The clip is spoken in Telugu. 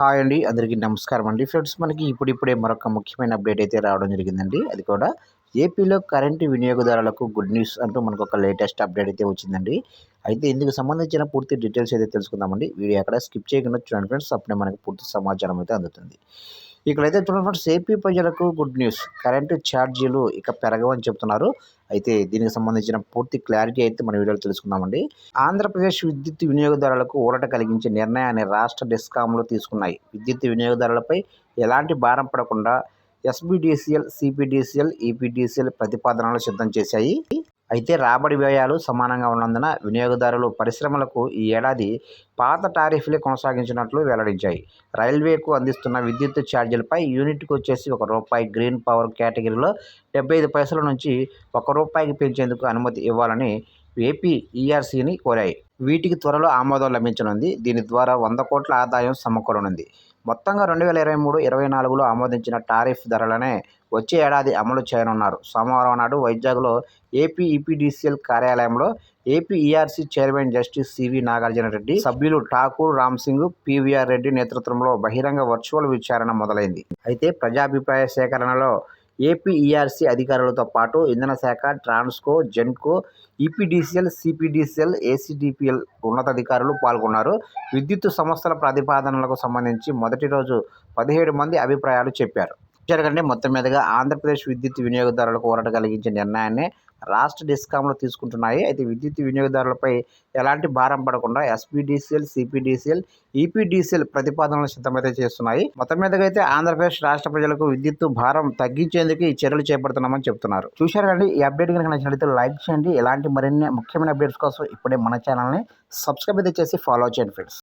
హాయ్ అండి అందరికీ నమస్కారం అండి. ఫ్రెండ్స్ మనకి ఇప్పుడిప్పుడే మరొక ముఖ్యమైన అప్డేట్ అయితే రావడం జరిగిందండి. అది కూడా ఏపీలో కరెంటు వినియోగదారులకు గుడ్ న్యూస్ అంటూ మనకు ఒక లేటెస్ట్ అప్డేట్ అయితే వచ్చిందండి. అయితే ఇందుకు సంబంధించిన పూర్తి డీటెయిల్స్ అయితే తెలుసుకుందామండి. వీడియో అక్కడ స్కిప్ చేయకుండా చూడండి ఫ్రెండ్స్ అప్పుడే మనకి పూర్తి సమాచారం అయితే అందుతుంది. ఇక్కడైతే చూడండి ఫ్రెండ్స్ ఏపీ ప్రజలకు గుడ్ న్యూస్. కరెంటు ఛార్జీలు ఇక పెరగవని చెప్తున్నారు. అయితే దీనికి సంబంధించిన పూర్తి క్లారిటీ అయితే మన వీడియోలో తెలుసుకుందామండి. ఆంధ్రప్రదేశ్ విద్యుత్ వినియోగదారులకు ఊరట కలిగించే నిర్ణయాన్ని రాష్ట్ర డిస్కాంలు తీసుకున్నాయి. విద్యుత్ వినియోగదారులపై ఎలాంటి భారం పడకుండా ఎస్బిడిసిఎల్ సిపిడిసిఎల్ ఈపీడీసీఎల్ ప్రతిపాదనలు సిద్ధం చేశాయి. అయితే రాబడి వ్యయాలు సమానంగా ఉన్నందున వినియోగదారులు పరిశ్రమలకు ఈ ఏడాది పాత టారిఫ్లే కొనసాగించినట్లు వెల్లడించాయి. రైల్వేకు అందిస్తున్న విద్యుత్ ఛార్జీలపై యూనిట్కు వచ్చేసి ఒక రూపాయి గ్రీన్ పవర్ కేటగిరీలో డెబ్బై ఐదు పైసల నుంచి ఒక రూపాయికి పెంచేందుకు అనుమతి ఇవ్వాలని ఏపీ ఈఆర్సీని కోరాయి. వీటికి త్వరలో ఆమోదం లభించనుంది. దీని ద్వారా వంద కోట్ల ఆదాయం సమకూరనుంది. మొత్తంగా రెండు వేల ఇరవై మూడు ఇరవై నాలుగులో ఆమోదించిన టారిఫ్ ధరలనే వచ్చే ఏడాది అమలు చేయనున్నారు. సోమవారం నాడు వైజాగ్లో ఏపీ ఈపీడీసీఎల్ కార్యాలయంలో AP ERC chairman justice CV Nagarjuna Reddy సభ్యులు ఠాకూర్ రామ్ సింగ్ పివిఆర్ రెడ్డి నేతృత్వంలో బహిరంగ వర్చువల్ విచారణ మొదలైంది. అయితే ప్రజాభిప్రాయ సేకరణలో ఏపీ ఈఆర్సీ అధికారులతో పాటు ఇంధన శాఖ Transco Genco EPDCL CPDCL ACDPL ఉన్నతాధికారులు పాల్గొన్నారు. విద్యుత్ సంస్థల ప్రతిపాదనలకు సంబంధించి మొదటి రోజు పదిహేడు మంది అభిప్రాయాలు చెప్పారు. జరగండి మొత్తం మీదుగా ఆంధ్రప్రదేశ్ విద్యుత్ వినియోగదారులకు ఊరట కలిగించే నిర్ణయాన్ని రాష్ట్ర డిస్కామ్లు తీసుకుంటున్నాయి. అయితే విద్యుత్ వినియోగదారులపై ఎలాంటి భారం పడకుండా ఎస్పీడీసీఎల్ సిపిడిసిఎల్ ఈపీడీసీఎల్ ప్రతిపాదనలు సిద్ధమైతే చేస్తున్నాయి. మొత్తం మీదగా అయితే ఆంధ్రప్రదేశ్ రాష్ట్ర ప్రజలకు విద్యుత్ భారం తగ్గించేందుకు ఈ చర్యలు చేపడుతున్నామని చెప్తున్నారు. చూశారు కండి ఈ అప్డేట్ కనుక నచ్చినట్లయితే లైక్ చేయండి. ఇలాంటి మరిన్ని ముఖ్యమైన అప్డేట్స్ కోసం ఇప్పుడే మన ఛానల్ని సబ్స్క్రైబ్ అయితే చేసి ఫాలో చేయండి ఫ్రెండ్స్.